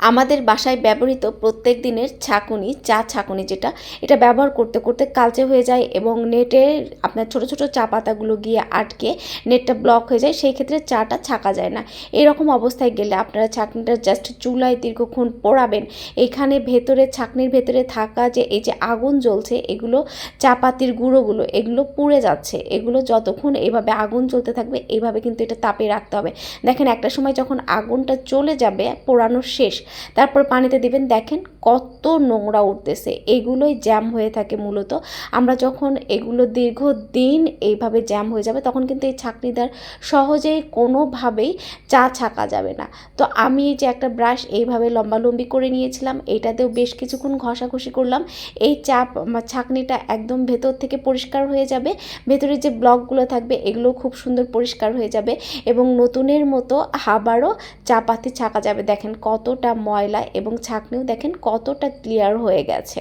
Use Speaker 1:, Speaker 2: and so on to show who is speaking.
Speaker 1: আমাদের বাসায় ব্যবহৃত প্রত্যেক দিনের ছাঁকুনি, চা ছাঁকুনি যেটা, এটা ব্যবহার করতে করতে কালচে হয়ে যায় এবং নেটে আপনার ছোট ছোট চা পাতাগুলো গিয়ে আটকে নেটটা ব্লক হয়ে যায়, সেই ক্ষেত্রে চাটা ছাকা যায় না। এরকম অবস্থায় গেলে আপনারা ছাঁকনিটা জাস্ট চুলায় দীর্ঘক্ষণ পোড়াবেন। এখানে ভেতরে, ছাঁকনির ভেতরে থাকা যে এই যে আগুন জ্বলছে, এগুলো চাপাতির গুঁড়োগুলো, এগুলো পুড়ে যাচ্ছে। এগুলো যতক্ষণ এভাবে আগুন জ্বলতে থাকবে এইভাবে কিন্তু এটা তাপে রাখতে হবে। দেখেন একটা সময় যখন আগুনটা চলে যাবে পোড়ানো শেষ তারপর পানিতে দিবেন, দেখেন কত নোংরা উঠতেছে। এগুলোই জ্যাম হয়ে থাকে মূলত। আমরা যখন এগুলো দীর্ঘদিন এইভাবে জ্যাম হয়ে যাবে, তখন কিন্তু এই ছাঁকনিদার সহজেই কোনোভাবেই চা ছাকা যাবে না। তো আমি এই যে একটা ব্রাশ এইভাবে লম্বালম্বি করে নিয়েছিলাম এইটাতেও বেশ কিছুক্ষণ ঘষাঘষি করলাম। এই চা ছাঁকনিটা একদম ভেতর থেকে পরিষ্কার হয়ে যাবে। ভেতরে যে ব্লকগুলো থাকবে এগুলো খুব সুন্দর পরিষ্কার হয়ে যাবে এবং নতুনের মতো আবারও চাপাতি ছাকা যাবে। দেখেন কতটা ময়লা এবং ছাঁকনিও দেখেন কতটা ক্লিয়ার হয়ে গেছে।